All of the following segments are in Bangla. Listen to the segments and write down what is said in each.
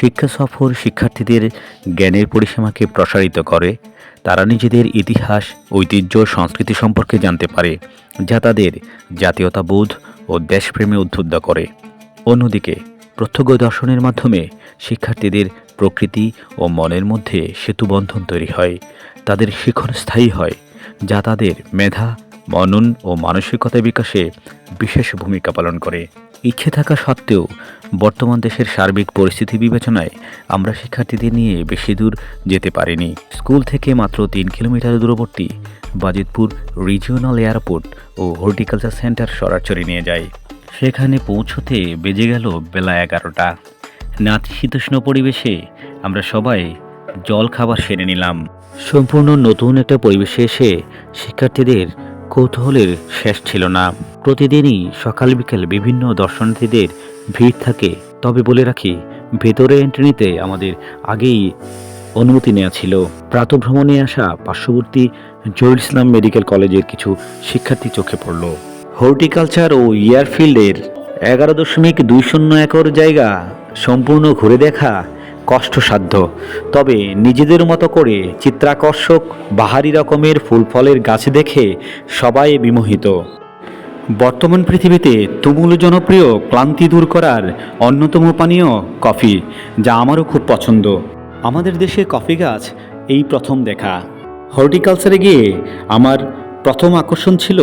শিক্ষা সফর শিক্ষার্থীদের জ্ঞানের পরিসীমাকে প্রসারিত করে। তারা নিজেদের ইতিহাস, ঐতিহ্য, সংস্কৃতি সম্পর্কে জানতে পারে, যা তাদের জাতীয়তাবোধ ও দেশপ্রেমে উদ্বুদ্ধ করে। অন্যদিকে, প্রত্যক্ষ দর্শনের মাধ্যমে শিক্ষার্থীদের প্রকৃতি ও মনের মধ্যে সেতুবন্ধন তৈরি হয়। তাদের শিখন স্থায়ী হয়, যা তাদের মেধা মনন ও মানসিকতা বিকাশে বিশেষ ভূমিকা পালন করে। ইচ্ছে থাকা সত্ত্বেও বর্তমান দেশের সার্বিক পরিস্থিতি বিবেচনায় আমরা শিক্ষার্থীদের নিয়ে বেশি দূর যেতে পারিনি। স্কুল থেকে মাত্র তিন কিলোমিটার দূরবর্তী বাজিতপুর রিজিওনাল এয়ারপোর্ট ও হর্টিকালচার সেন্টার সরাসরি নিয়ে যায় সেখানে পৌঁছতে বেজে গেল বেলা এগারোটা। নাতিশীতোষ্ণ পরিবেশে আমরা সবাই জল খাবার সেরে নিলাম। সম্পূর্ণ নতুন একটা পরিবেশে এসে শিক্ষার্থীদের কৌতূহলের শেষ ছিল না। প্রতিদিনই সকাল বিকেল বিভিন্ন দর্শনার্থীদের ভিড় থাকে। তবে বলে রাখি, ভেতরে এন্ট্রি নিতে আমাদের আগেই অনুমতি নেওয়া ছিল। প্রাতভ্রমণে আসা পার্শ্ববর্তী জহুর ইসলাম মেডিকেল কলেজের কিছু শিক্ষার্থী চোখে পড়ল। হর্টিকালচার ও এয়ারফিল্ডের এগারো দশমিক দুই শূন্য একর জায়গা সম্পূর্ণ ঘুরে দেখা কষ্টসাধ্য। তবে নিজেদের মতো করে চিত্রাকর্ষক বাহারি রকমের ফুল ফলের গাছ দেখে সবাই বিমোহিত। বর্তমান পৃথিবীতে তুমুল জনপ্রিয় ক্লান্তি দূর করার অন্যতম পানীয় কফি, যা আমারও খুব পছন্দ। আমাদের দেশে কফি গাছ এই প্রথম দেখা। হর্টিকালচারে গিয়ে আমার প্রথম আকর্ষণ ছিল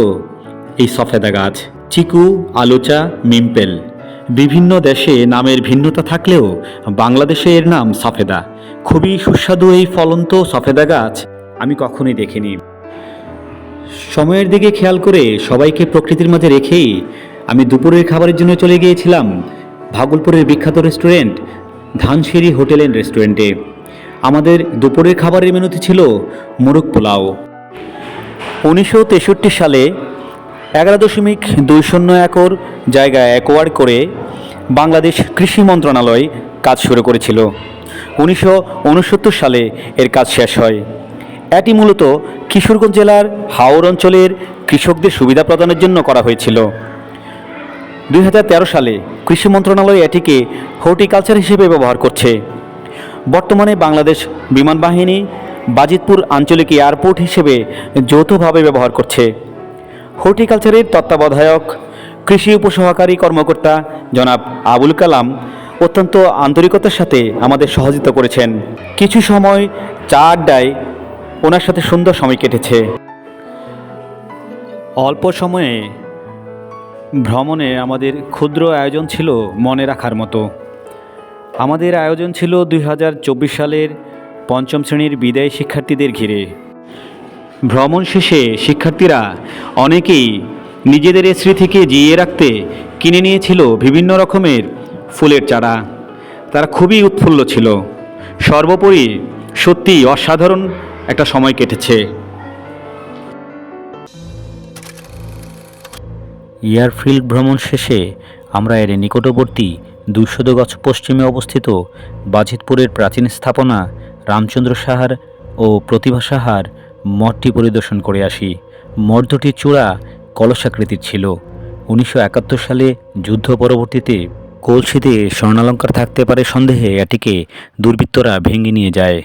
এই সফেদা গাছ, চিকু, আলোচা, মিম্পেল। বিভিন্ন দেশে নামের ভিন্নতা থাকলেও বাংলাদেশে এর নাম সফেদা। খুবই সুস্বাদু এই ফলন্ত সফেদা গাছ। আমি কখনোই দেখিনি। সময়ের দিকে খেয়াল করে সবাইকে প্রকৃতির মাঝে রেখেই আমি দুপুরের খাবারের জন্য চলে গিয়েছিলাম ভাগলপুরের বিখ্যাত রেস্টুরেন্ট, ধানসিঁড়ি হোটেল অ্যান্ড রেস্টুরেন্টে। আমাদের দুপুরের খাবারের মেনুতে ছিল মোরগ পোলাও। উনিশশো তেষট্টি সালে এগারো দশমিক দুই শূন্য একর জায়গা অ্যাকোয়ার করে বাংলাদেশ কৃষি মন্ত্রণালয় কাজ শুরু করেছিল। উনিশশো উনসত্তর সালে এর কাজ শেষ হয়। এটি মূলত কিশোরগঞ্জ জেলার হাওর অঞ্চলের কৃষকদের সুবিধা প্রদানের জন্য করা হয়েছিল। দুই হাজার তেরো সালে কৃষি মন্ত্রণালয় এটিকে হর্টিকালচার হিসেবে ব্যবহার করছে। বর্তমানে বাংলাদেশ বিমান বাহিনী বাজিতপুর আঞ্চলিক এয়ারপোর্ট হিসেবে যৌথভাবে ব্যবহার করছে। হর্টিকালচারের তত্ত্বাবধায়ক, কৃষি উপসহকারী কর্মকর্তা জনাব আবুল কালাম অত্যন্ত আন্তরিকতার সাথে আমাদের সহযোগিতা করেছেন। কিছু সময় চা আড্ডায় ওনার সাথে সুন্দর সময় কেটেছে। অল্প সময়ে ভ্রমণে আমাদের ক্ষুদ্র আয়োজন ছিল মনে রাখার মতো। আমাদের আয়োজন ছিল দুই হাজার চব্বিশ সালের পঞ্চম শ্রেণির বিদায় শিক্ষার্থীদের ঘিরে। ভ্রমণ শেষে শিক্ষার্থীরা অনেকেই নিজেদের স্মৃতিকে জিইয়ে রাখতে কিনে নিয়েছিল বিভিন্ন রকমের ফুলের চারা। তারা খুবই উৎফুল্ল ছিল। সর্বোপরি সত্যি অসাধারণ একটা সময় কেটেছে। এয়ারফিল্ড ভ্রমণ শেষে আমরা এর নিকটবর্তী দুইশত গছ পশ্চিমে অবস্থিত বাজিতপুরের প্রাচীন স্থাপনা রামচন্দ্র সাহার ও প্রতিভা সাহার মঠটি পরিদর্শন করে আসি। মঠ চূড়া কলসাকৃতির ছিল। উনিশশো একাত্তর সালে যুদ্ধ পরবর্তীতে কলসিতে স্বর্ণালঙ্কার থাকতে পারে সন্দেহে এটিকে দুর্বৃত্তরা ভেঙে নিয়ে যায়।